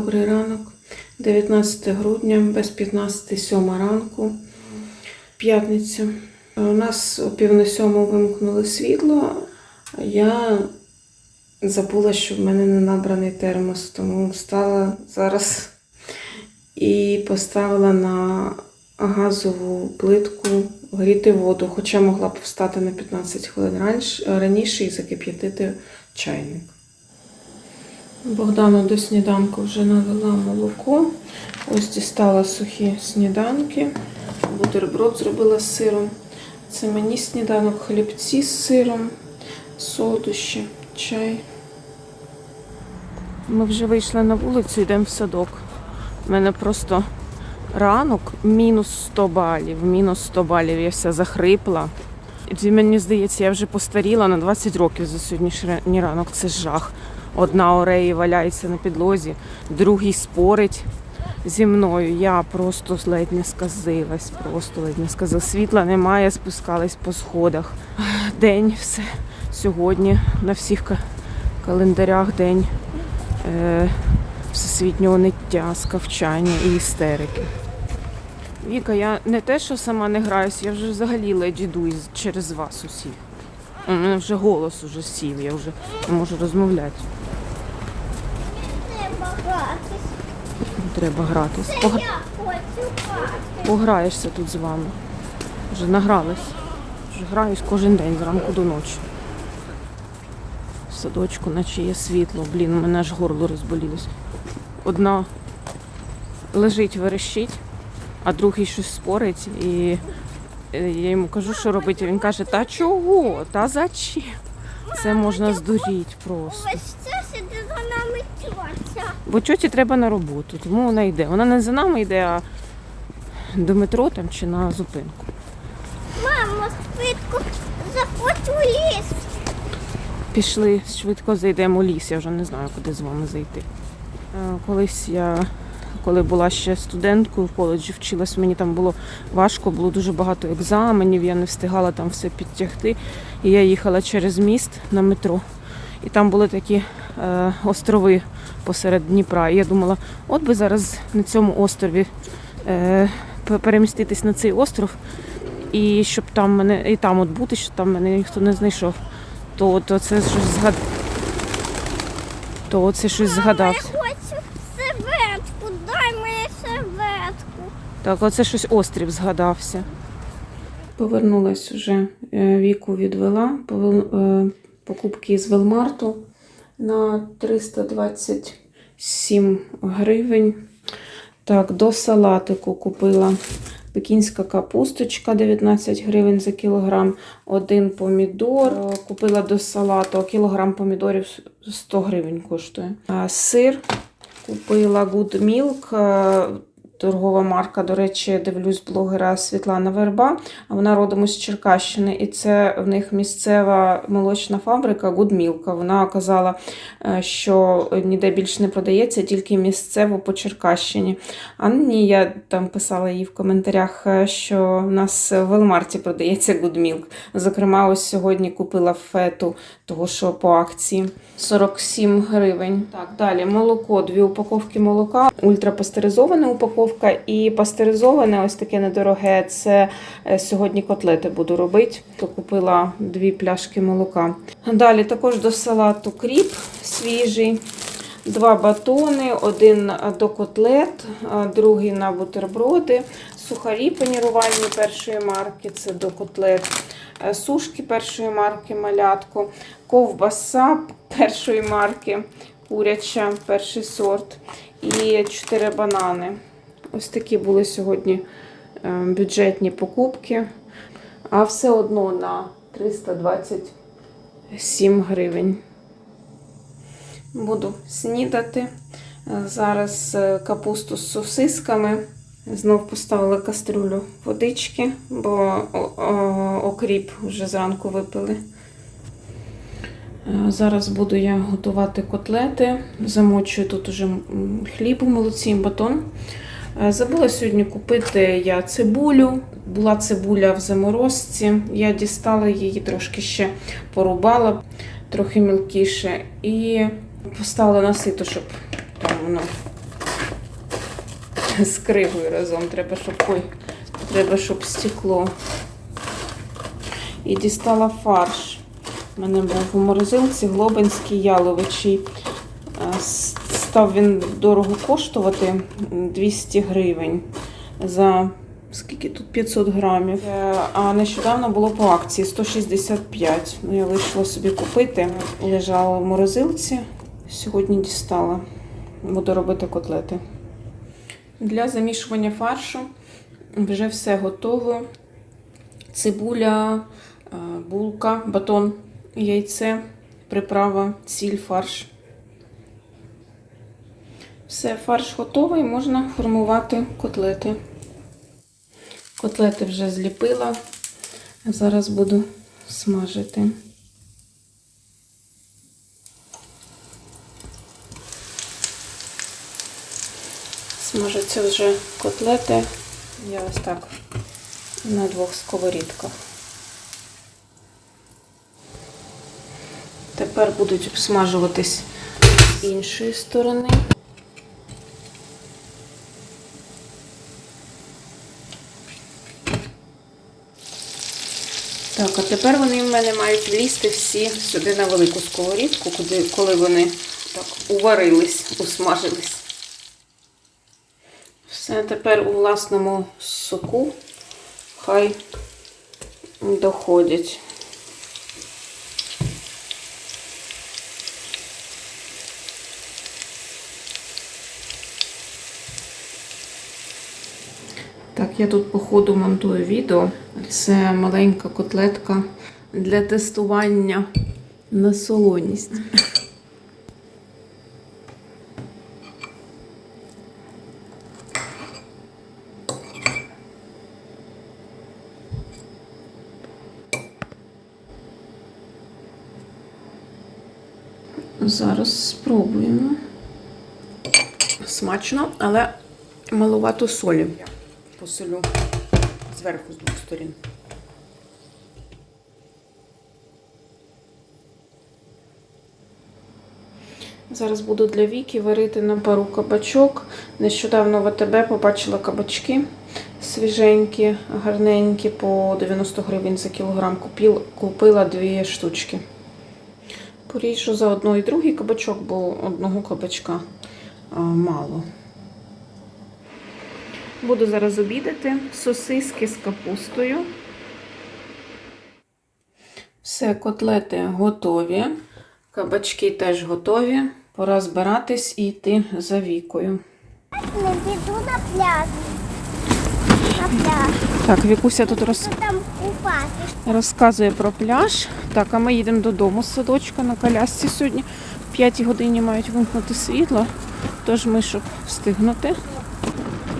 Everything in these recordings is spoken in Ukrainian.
Добрий ранок, 19 грудня, без 15 7 ранку, п'ятниця. У нас о пів на сьому вимкнули світло. Я забула, що в мене не набраний термос, тому встала зараз і поставила на газову плитку гріти воду, хоча могла б встати на 15 хвилин раніше і закип'ятити чайник. Богдану до сніданку вже налила молоко. Ось дістала сухі сніданки. Бутерброд зробила з сиром. Це мені сніданок, хлібці з сиром, солодощі, чай. Ми вже вийшли на вулицю, йдемо в садок. У мене просто ранок мінус 100 балів. Мінус 100 балів. Я вся захрипла. І мені здається, я вже постаріла на 20 років за сьогоднішній ранок. Це жах. Одна ореї валяється на підлозі, другий спорить зі мною. Я просто ледь не сказилась, просто ледь не сказила. Світла немає, спускались по сходах. День все сьогодні на всіх календарях день е, всесвітнього ниття, скавчання і істерики. Віка, я не те, що сама не граюсь, я вже взагалі ледь іду через вас усіх. У мене вже голос уже сів, я вже не можу розмовляти. Треба гратись. Треба гратись. Погра- Я хочу грати. Пограєшся тут з вами. Вже награлась. Вже граюсь кожен день зранку до ночі. В садочку, наче є світло. Блін, у мене аж горло розболілось. Одна лежить, верещить, а другий щось спорить. І я йому кажу, що робити. Він каже, та чого? Та зачем? Це можна здуріть просто. За. Бо тьоті треба на роботу, тому вона йде. Вона не за нами йде, а до метро там чи на зупинку. Мамо, швидко заходь у ліс. Пішли, швидко зайдемо у ліс, я вже не знаю, куди з вами зайти. Е, Колись я, коли була ще студенткою в коледжі, вчилась, мені там було важко, було дуже багато екзаменів, я не встигала там все підтягти. І я їхала через міст на метро. І там були такі е, острови посеред Дніпра. І я думала, от би зараз на цьому острові е, переміститись на цей остров, і щоб там мене і там от бути, щоб там мене ніхто не знайшов. То, то це щось згад... То це щось згадав. Так, оце щось острів згадався. Повернулась уже, е, віку відвела. Е, Покупки з Велмарту на 327 гривень. Так, до салатику купила пекінська капусточка 19 гривень за кілограм, один помідор. Купила до салату кілограм помідорів 100 гривень коштує. Сир купила Good Milk, е, торгова марка. До речі, дивлюсь блогера Світлана Верба. Вона родом із Черкащини, і це в них місцева молочна фабрика Milk. Вона казала, е, що ніде більше не продається, тільки місцево по Черкащині. А ні, я там писала їй в коментарях, е, що в нас в Велмарті продається Milk. Зокрема, ось сьогодні купила фету, того що по акції 47 гривень. Так, далі молоко, дві упаковки молока, ультрапастеризована упаковка і пастеризоване, ось таке недороге. Це е, сьогодні котлети буду робити. То купила дві пляшки молока. Далі також до салату кріп свіжий. Два батони, один до котлет, другий на бутерброди, сухарі панірувальні першої марки, це до котлет, е, сушки першої марки малятко, ковбаса першої марки, куряча, перший сорт і 4 банани. Ось такі були сьогодні е, бюджетні покупки, а все одно на 327 гривень. Буду снідати. Е, Зараз е, капусту з сосисками. Знов поставила кастрюлю водички, бо окріп вже зранку випили. Зараз буду я готувати котлети. Замочую тут уже хліб у молоці, батон. Е, Забула сьогодні купити я цибулю. Була цибуля в заморозці. Я дістала її, трошки ще порубала, трохи мілкіше, і поставила на сито, щоб там воно з кривою разом. Треба, щоб ой, треба, щоб стекло. І дістала фарш. У мене був у морозилці глобинський яловичий. Е, с- Став він дорого коштувати 200 гривень за скільки тут 500 грамів. Е, А нещодавно було по акції 165. Ну, я вирішила собі купити. Лежала в морозилці. Сьогодні дістала. Буду робити котлети. Для замішування фаршу вже все готово. Цибуля, е, булка, батон, яйце, приправа, сіль, фарш. Все, фарш готовий, можна формувати котлети. Котлети вже зліпила. Зараз буду смажити. Смажаться вже котлети. Я ось так на двох сковорідках. Тепер будуть обсмажуватись з іншої сторони. Так, а тепер вони в мене мають влізти всі сюди на велику сковорідку, куди, коли вони так уварились, усмажились. Все тепер у власному соку хай доходять. Так, я тут по ходу монтую відео. Це маленька котлетка для тестування на солоність. Зараз спробуємо. Смачно, але маловато солі. Посолю зверху з двох сторін. Зараз буду для Віки варити на пару кабачок. Нещодавно в АТБ побачила кабачки свіженькі, гарненькі, по 90 гривень за кілограм. Купила дві штучки. Поріжу заодно і другий кабачок, бо одного кабачка мало. Буду зараз обідати сосиски з капустою. Все, котлети готові. Кабачки теж готові. Пора збиратись і йти за вікою. Не піду на пляж. На пляж. Так, Вікуся тут роз... Там розказує про пляж. Так, а ми їдемо додому з садочка на колясці сьогодні. В 5 годині мають вимкнути світло. Тож ми, щоб встигнути.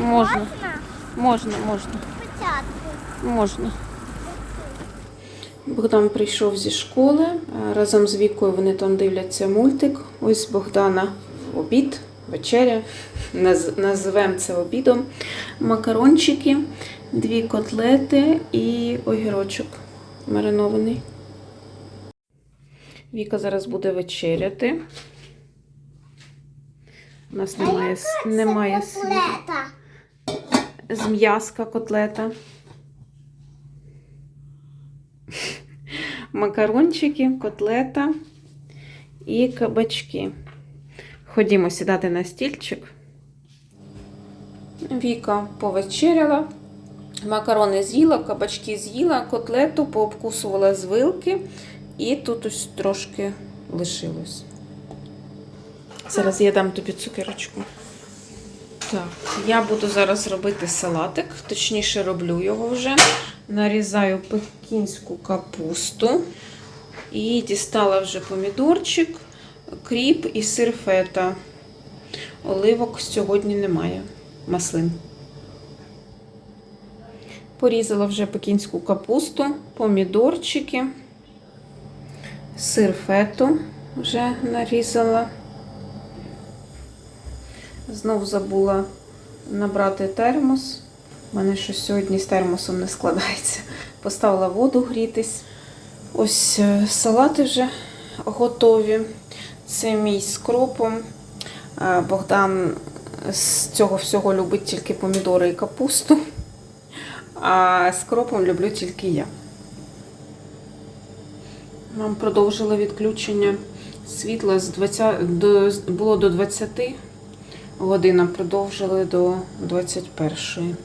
Можна, можна, можна. Можна. Богдан прийшов зі школи. е, Разом з Вікою вони там дивляться мультик. Ось Богдана обід, вечеря. Наз- Називемо це обідом. Макарончики, дві котлети і огірочок маринований. Віка зараз буде вечеряти. У нас немає, немає світла. З м'язка котлета. Макарончики, котлета і кабачки. Ходімо сідати на стільчик. Віка повечеряла, макарони з'їла, кабачки з'їла, котлету пообкусувала з вилки, і тут ось трошки лишилось. Зараз я дам тобі цукерочку. Так, я буду зараз робити салатик, точніше роблю його вже. Нарізаю пекінську капусту і дістала вже помідорчик, кріп і сир фета. Оливок сьогодні немає. Маслин. Порізала вже пекінську капусту, помідорчики, сир фету вже нарізала. Знов забула набрати термос. У мене щось сьогодні з термосом не складається. Поставила воду грітись. Ось е, салати вже готові. Це мій з кропом. Е, Богдан з цього всього любить тільки помідори і капусту, а з кропом люблю тільки я. Нам продовжили відключення світла з 20, до, було до 20 годин, а продовжили до 21.